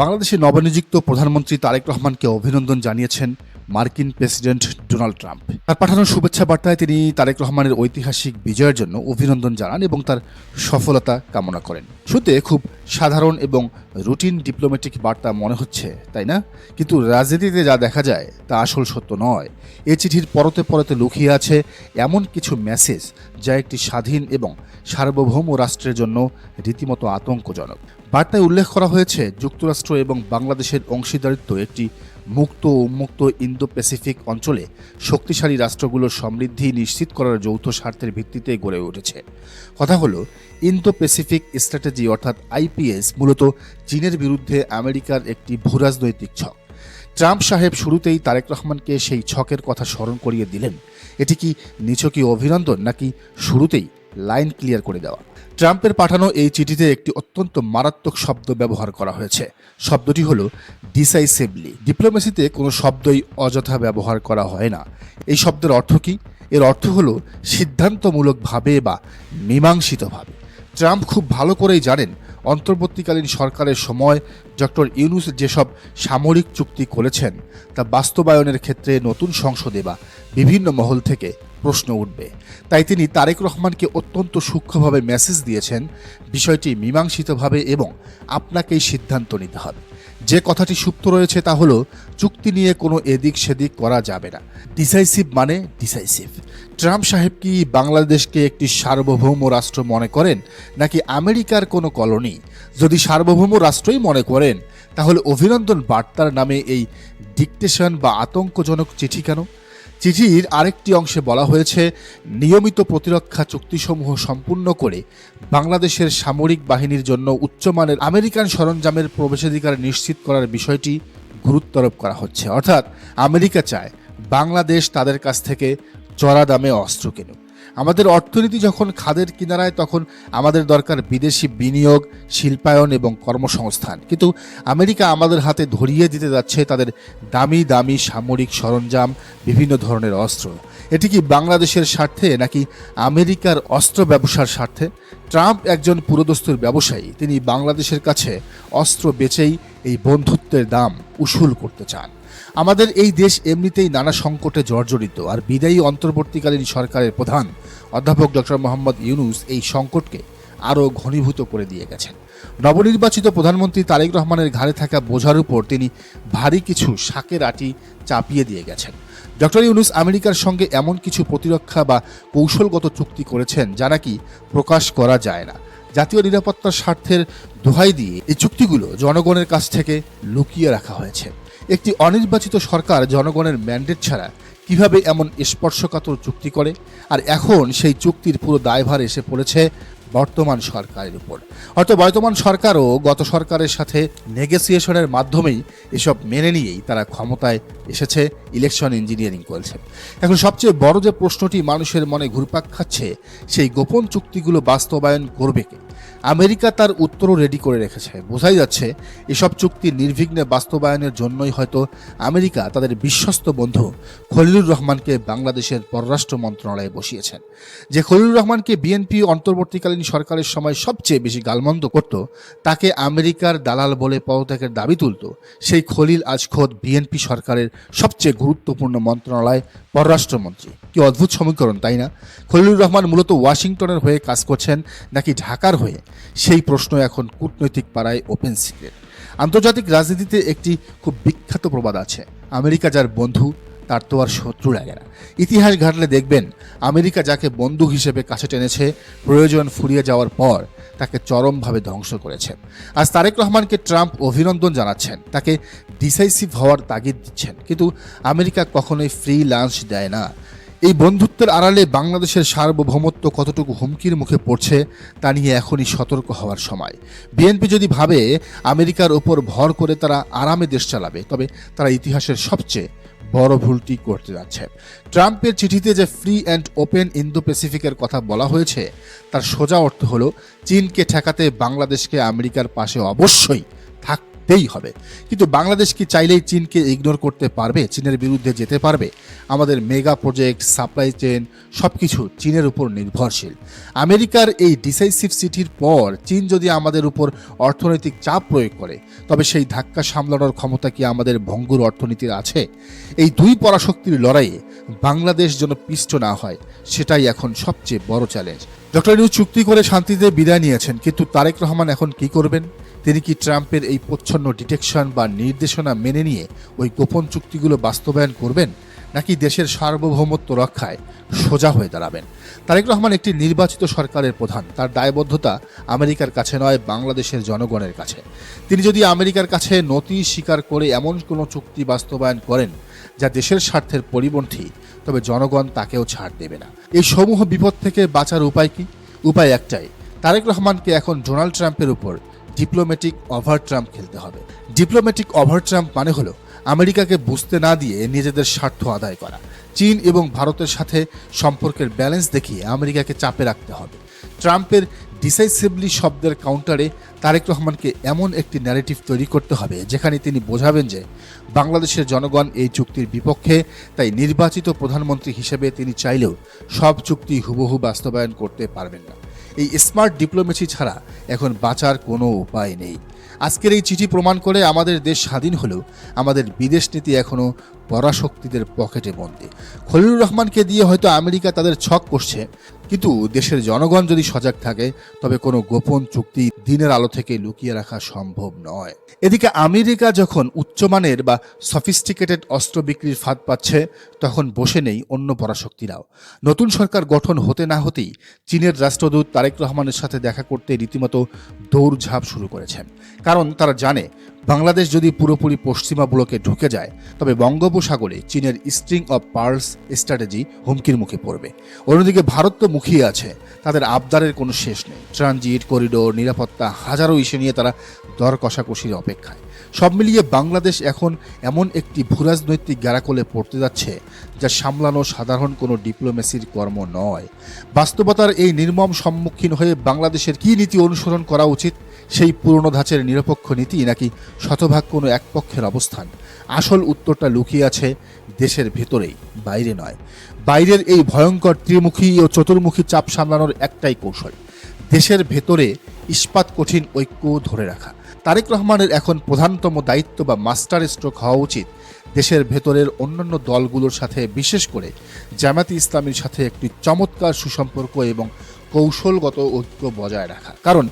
বাংলাদেশের নবনিযুক্ত প্রধানমন্ত্রী তারেক রহমানকে অভিনন্দন জানিয়েছেন মার্কিন প্রেসিডেন্ট ডোনাল্ড ট্রাম্প। তার পাঠানো শুভেচ্ছা বার্তায় তিনি তারেক রহমানের ঐতিহাসিক বিজয়ের জন্য অভিনন্দন জানান এবং তার সফলতা কামনা করেন। শুতে খুব সাধারণ এবং রুটিন ডিপ্লোম্যাটিক বার্তা মনে হচ্ছে, তাই না? কিন্তু রাজনীতিতে যা দেখা যায় তা আসল সত্য নয়। এ চিঠির পরতে পরতে লুকিয়ে আছে এমন কিছু মেসেজ যা একটি স্বাধীন এবং সার্বভৌম রাষ্ট্রের জন্য রীতিমতো আতঙ্কজনক। বার্তায় উল্লেখ করা হয়েছে, যুক্তরাষ্ট্র এবং বাংলাদেশের অংশীদারিত্ব একটি মুক্ত উন্মুক্ত ইন্দো প্যাসিফিক অঞ্চলে শক্তিশালী রাষ্ট্রগুলোর সমৃদ্ধি নিশ্চিত করার যৌথ স্বার্থের ভিত্তিতে গড়ে উঠেছে। কথা হলো ইন্দো প্যাসিফিক স্ট্র্যাটেজি অর্থাৎ আইপিএস মূলত চীনের বিরুদ্ধে আমেরিকার একটি ভূরাজনৈতিক ছক। ট্রাম্প সাহেব শুরুতেই তারেক রহমানকে সেই ছকের কথা স্মরণ করিয়ে দিলেন। এটি কি নিছকই অভিনন্দন নাকি শুরুতেই লাইন ক্লিয়ার করে দেওয়া? ট্রাম্পের পাঠানো এই চিঠিতে একটি অত্যন্ত মারাত্মক শব্দ ব্যবহার করা হয়েছে। শব্দটি হলো ডিসাইসিভলি। ডিপ্লোমেসিতে কোনো শব্দই অযথা ব্যবহার করা হয় না। এই শব্দের অর্থ কী? এর অর্থ হলো সিদ্ধান্তমূলকভাবে বা মীমাংসিতভাবে। ট্রাম্প খুব ভালো করেই জানেন অন্তর্বর্তীকালীন সরকারের সময় ডক্টর ইউনুস যেসব সামরিক চুক্তি করেছেন, তা বাস্তবায়নের ক্ষেত্রে নতুন সংসদে বা বিভিন্ন মহল থেকে প্রশ্ন উঠবে। তাই তিনি তারেক রহমানকে অত্যন্ত সূক্ষ্মভাবে মেসেজ দিয়েছেন, বিষয়টি মীমাংসিতভাবে এবং আপনাকেই সিদ্ধান্ত নিতে হবে। যে কথাটি সুপ্ত রয়েছে তা হলো, চুক্তি নিয়ে কোনো এদিক সেদিক করা যাবে না। ডিসাইসিভ মানে ডিসাইসিভ। ট্রাম্প সাহেব কি বাংলাদেশকে একটি সার্বভৌম রাষ্ট্র মনে করেন, নাকি আমেরিকার কোনো কলোনি? যদি সার্বভৌম রাষ্ট্রই মনে করেন, তাহলে অভিনন্দন বার্তার নামে এই ডিকটেশন বা আতঙ্কজনক চিঠি কেন? চিঠির আরেকটি অংশে বলা হয়েছে, নিয়মিত প্রতিরক্ষা চুক্তিসমূহ সম্পূর্ণ করে বাংলাদেশের সামরিক বাহিনীর জন্য উচ্চমানের আমেরিকান সরঞ্জামের প্রবেশাধিকার নিশ্চিত করার বিষয়টি গুরুত্বারোপ করা হচ্ছে। অর্থাৎ আমেরিকা চায় বাংলাদেশ তাদের কাছ থেকে চড়া দামে অস্ত্র কিনুক। আমাদের অর্থনীতি যখন খাদের কিনারায়, তখন আমাদের দরকার বিদেশি বিনিয়োগ, শিল্পায়ন এবং কর্মসংস্থান। কিন্তু আমেরিকা আমাদের হাতে ধরিয়ে দিতে যাচ্ছে তাদের দামি দামি সামরিক সরঞ্জাম, বিভিন্ন ধরনের অস্ত্র। এটি কি বাংলাদেশের স্বার্থে নাকি আমেরিকার অস্ত্র ব্যবসার স্বার্থে? ট্রাম্প একজন পুরোদস্তুর ব্যবসায়ী। তিনি বাংলাদেশের কাছে অস্ত্র বেচেই এই বন্ধুত্বের দাম উসুল করতে চান। আমাদের এই দেশ এমনিতেই নানা সংকটে জর্জরিত, আর বিদায়ী অন্তর্বর্তীকালীন সরকারের প্রধান অধ্যাপক ডক্টর মোহাম্মদ ইউনুস এই সংকটকে আরও ঘনীভূত করে দিয়ে গেছেন। নবনির্বাচিত প্রধানমন্ত্রী তারেক রহমানের ঘাড়ে থাকা বোঝার উপর তিনি ভারী কিছু শাকের আটি চাপিয়ে দিয়ে গেছেন। ডক্টর ইউনুস আমেরিকার সঙ্গে এমন কিছু প্রতিরক্ষা বা কৌশলগত চুক্তি করেছেন যা নাকি প্রকাশ করা যায় না। জাতীয় নিরাপত্তার স্বার্থের দোহাই দিয়ে এই চুক্তিগুলো জনগণের কাছ থেকে লুকিয়ে রাখা হয়েছে। একটি অনির্বাচিত সরকার জনগণের ম্যান্ডেট ছাড়া কীভাবে এমন স্পর্শকাতর চুক্তি করে? আর এখন সেই চুক্তির পুরো দায়ভার এসে পড়েছে বর্তমান সরকারের উপর। অর্থাৎ বর্তমান সরকারও গত সরকারের সাথে নেগোসিয়েশনের মাধ্যমেই এসব মেনে নিয়েই তারা ক্ষমতায় এসেছে, ইলেকশন ইঞ্জিনিয়ারিং করেছে। এখন সবচেয়ে বড় যে প্রশ্নটি মানুষের মনে ঘুরপাক খাচ্ছে, সেই গোপন চুক্তিগুলো বাস্তবায়ন করবে কে? আমেরিকা তার উত্তরও রেডি করে রেখেছে। বোঝাই যাচ্ছে, এসব চুক্তি নির্বিঘ্নে বাস্তবায়নের জন্যই হয়তো আমেরিকা তাদের বিশ্বস্ত বন্ধু খলিলুর রহমানকে বাংলাদেশের পররাষ্ট্র মন্ত্রণালয়ে বসিয়েছেন। যে খলিলুর রহমানকে বিএনপি অন্তর্বর্তীকালীন সরকারের সময় সবচেয়ে বেশি গালমন্দ করত, তাকে আমেরিকার দালাল বলে পদত্যাগের দাবি তুলত, সেই খলিল আজ খোদ বিএনপি সরকারের সবচেয়ে গুরুত্বপূর্ণ মন্ত্রণালয় পররাষ্ট্রমন্ত্রী কি অদ্ভুত সমীকরণ, তাই না? খলিলুর রহমান মূলত ওয়াশিংটনের হয়ে কাজ করছেন নাকি ঢাকার হয়ে সেই প্রশ্ন এখন কূটনৈতিক পাড়ায় ওপেন সিক্রেট আন্তর্জাতিক রাজনীতিতে একটি খুব বিখ্যাত প্রবাদ আছে। আমেরিকা যার বন্ধু, তার তো আর শত্রু লাগে না। ইতিহাস ঘাটলে দেখবেন, আমেরিকা যাকে বন্ধু হিসেবে কাছে টেনেছে, প্রয়োজন ফুরিয়ে যাওয়ার পর তাকে চরমভাবে ধ্বংস করেছে। আজ তারেক রহমানকে ট্রাম্প অভিনন্দন জানাচ্ছেন, তাকে ডিসাইসিভ হওয়ার তাগিদ দিচ্ছেন। কিন্তু আমেরিকা কখনোই ফ্রি লাঞ্চ দেয় না। এই বন্ধুত্বের আড়ালে বাংলাদেশের সার্বভৌমত্ব কতটুকু হুমকির মুখে পড়ছে তা নিয়ে এখনই সতর্ক হওয়ার সময়। বিএনপি যদি ভাবে আমেরিকার ওপর ভর করে তারা আরামে দেশ চালাবে, তবে তারা ইতিহাসের সবচেয়ে বড় ভুলটি করতে যাচ্ছে। ট্রাম্পের চিঠিতে যে ফ্রি অ্যান্ড ওপেন ইন্দো প্যাসিফিকের কথা বলা হয়েছে, তার সোজা অর্থ হলো, চীনকে ঠেকাতে বাংলাদেশকে আমেরিকার পাশে অবশ্যই করতেই হবে। কিন্তু বাংলাদেশ কি চাইলেই চীনকে ইগনোর করতে পারবে? চীনের বিরুদ্ধে যেতে পারবে? আমাদের মেগা প্রজেক্ট সাপ্লাই চেন সব কিছু চীনের উপর নির্ভরশীল। আমেরিকার এই ডিসাইসিভ সিটির পর চীন যদি আমাদের উপর অর্থনৈতিক চাপ প্রয়োগ করে, তবে সেই ধাক্কা সামলানোর ক্ষমতা কি আমাদের ভঙ্গুর অর্থনীতির আছে? এই দুই পরাশক্তির লড়াইয়ে বাংলাদেশ যেন পিষ্ট না হয়, সেটাই এখন সবচেয়ে বড় চ্যালেঞ্জ ডক্টর নিউজ চুক্তি করে শান্তিতে বিদায় নিয়েছেন, কিন্তু তারেক রহমান এখন কি করবেন? তিনি কি ট্রাম্পের এই প্রচ্ছন্ন ডিটেকশন বা নির্দেশনা মেনে নিয়ে ওই গোপন চুক্তিগুলো বাস্তবায়ন করবেন, নাকি দেশের সার্বভৌমত্ব রক্ষায় সোজা হয়ে দাঁড়াবেন? তারেক রহমান একটি নির্বাচিত সরকারের প্রধান। তার দায়বদ্ধতা আমেরিকার কাছে নয়, বাংলাদেশের জনগণের কাছে। তিনি যদি আমেরিকার কাছে নতি স্বীকার করে এমন কোনো চুক্তি বাস্তবায়ন করেন, যা দেশের স্বার্থের পরিপন্থী, তবে জনগণ তাকেও ছাড় দেবে না। এই সমূহ বিপদ থেকে বাঁচার উপায় কি? উপায় একটাই। তারেক রহমানকে এখন ডোনাল্ড ট্রাম্পের উপর ডিপ্লোম্যাটিক ওভার ট্রাম্প খেলতে হবে। ডিপ্লোম্যাটিক ওভার ট্রাম্প মানে হলো আমেরিকাকে বুঝতে না দিয়ে নিজেদের স্বার্থ আদায় করা। চীন এবং ভারতের সাথে সম্পর্কের ব্যালেন্স দেখিয়ে আমেরিকাকে চাপে রাখতে হবে। ট্রাম্পের ডিসাইসিভলি শব্দের কাউন্টারে তারেক রহমানকে এমন একটি ন্যারেটিভ তৈরি করতে হবে, যেখানে তিনি বোঝাবেন যে বাংলাদেশের জনগণ এই চুক্তির বিপক্ষে, তাই নির্বাচিত প্রধানমন্ত্রী হিসেবে তিনি চাইলেও সব চুক্তি হুবহু বাস্তবায়ন করতে পারবেন না। এই স্মার্ট ডিপ্লোমেসি ছাড়া এখন বাঁচার কোনো উপায় নেই। আজকের এই চিঠি প্রমাণ করে আমাদের দেশ স্বাধীন হলেও আমাদের বিদেশ নীতি এখনও পরাশক্তিদের পকেটে বন্দী। খলিলুর রহমানকে দিয়ে হয়তো আমেরিকা তাদের ছক করছে, কিন্তু দেশের জনগণ যদি সজাগ থাকে, তবে কোনো গোপন চুক্তি দিনের আলো থেকে লুকিয়ে রাখা সম্ভব নয়। এদিকে আমেরিকা যখন উচ্চমানের বা সফিস্টিকেটেড অস্ত্র বিক্রির ফাঁদ পাচ্ছে, তখন বসে নেই অন্য পরাশক্তিরাও। নতুন সরকার গঠন হতে না হতেই চীনের রাষ্ট্রদূত তারেক রহমানের সাথে দেখা করতে রীতিমতো দৌড়ঝাঁপ শুরু করেছেন। কারণ তারা জানে বাংলাদেশ যদি পুরোপুরি পশ্চিমা ব্লকে ঢুকে যায়, তবে বঙ্গোপসাগরে চীনের স্ট্রিং অফ পার্লস স্ট্র্যাটেজি হুমকির মুখে পড়বে। অন্যদিকে ভারত তো মুখিয়ে আছে, তাদের আবদারের কোনো শেষ নেই। ট্রানজিট, করিডোর, নিরাপত্তা হাজারো ইস্যু নিয়ে তারা দর কষাকষির অপেক্ষায়। সব মিলিয়ে বাংলাদেশ এখন এমন একটি ভূরাজনৈতিক গ্যারাকলে পড়তে যাচ্ছে, যা সামলানো সাধারণ কোনো ডিপ্লোমেসির কর্ম নয়। বাস্তবতার এই নির্মম সম্মুখীন হয়ে বাংলাদেশের কী নীতি অনুসরণ করা উচিত সেই পুরনো ধাঁচের নিরপেক্ষ নীতি নাকি শতভাগ কোনো এক পক্ষের অবস্থান? আসল উত্তরটা লুকিয়ে আছে দেশের ভেতরেই, বাইরে নয়। বাইরের এই ভয়ঙ্কর ত্রিমুখী ও চতুর্মুখী চাপ সামলানোর একটাই কৌশল, দেশের ভেতরে ইস্পাত কঠিন ঐক্য ধরে রাখা। তারেক রহমানের এখন প্রধানতম দায়িত্ব বা মাস্টার স্ট্রোক হওয়া উচিত দেশের ভেতরের অন্যান্য দলগুলোর সাথে, বিশেষ করে জামাতি ইসলামীর সাথে একটি চমৎকার সুসম্পর্ক এবং কৌশলগত ঐক্য বজায় রাখা। কারণ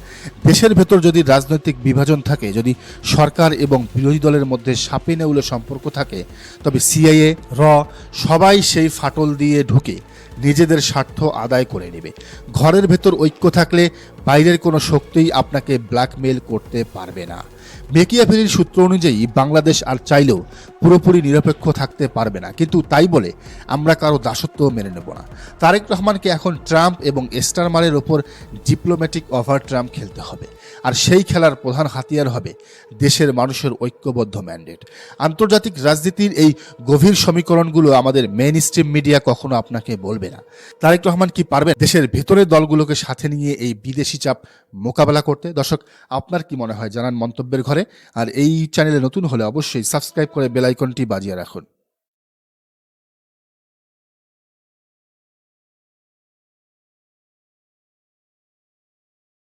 দেশের ভেতর যদি রাজনৈতিক বিভাজন থাকে, যদি সরকার এবং বিরোধী দলের মধ্যে সাপে নেউলে সম্পর্ক থাকে, তবে সিআইএ, র, সবাই সেই ফাটল দিয়ে ঢুকে নিজেদের স্বার্থ আদায় করে নেবে। ঘরের ভেতর ঐক্য থাকলে বাইরের কোনো শক্তিই আপনাকে ব্ল্যাকমেল করতে পারবে না। মেকিয়াভেলির সূত্র অনুযায়ী বাংলাদেশ আর চাইলেও পুরোপুরি নিরপেক্ষ থাকতে পারবে না। কিন্তু তাই বলে আমরা কারও দাসত্ব মেনে নেব না। তারেক রহমানকে এখন ট্রাম্প এবং এস্টারমারের ওপর ডিপ্লোম্যাটিক ওভার ট্রাম্প খেলতে হবে। আর সেই খেলার প্রধান হাতিয়ার হবে দেশের মানুষের ঐক্যবদ্ধ ম্যান্ডেট। আন্তর্জাতিক রাজনীতির এই গভীর সমীকরণগুলো আমাদের মেন স্ট্রিম মিডিয়া কখনো আপনাকে বলবে না। তারেক রহমান কি পারবে দেশের ভেতরের দলগুলোকে সাথে নিয়ে এই বিদেশি চাপ মোকাবেলা করতে। দর্শক, আপনার কি মনে হয়? জানান মন্তব্যের ঘরে। আর এই চ্যানেলে নতুন হলে অবশ্যই সাবস্ক্রাইব করে বেলাইকনটি বাজিয়ে রাখুন।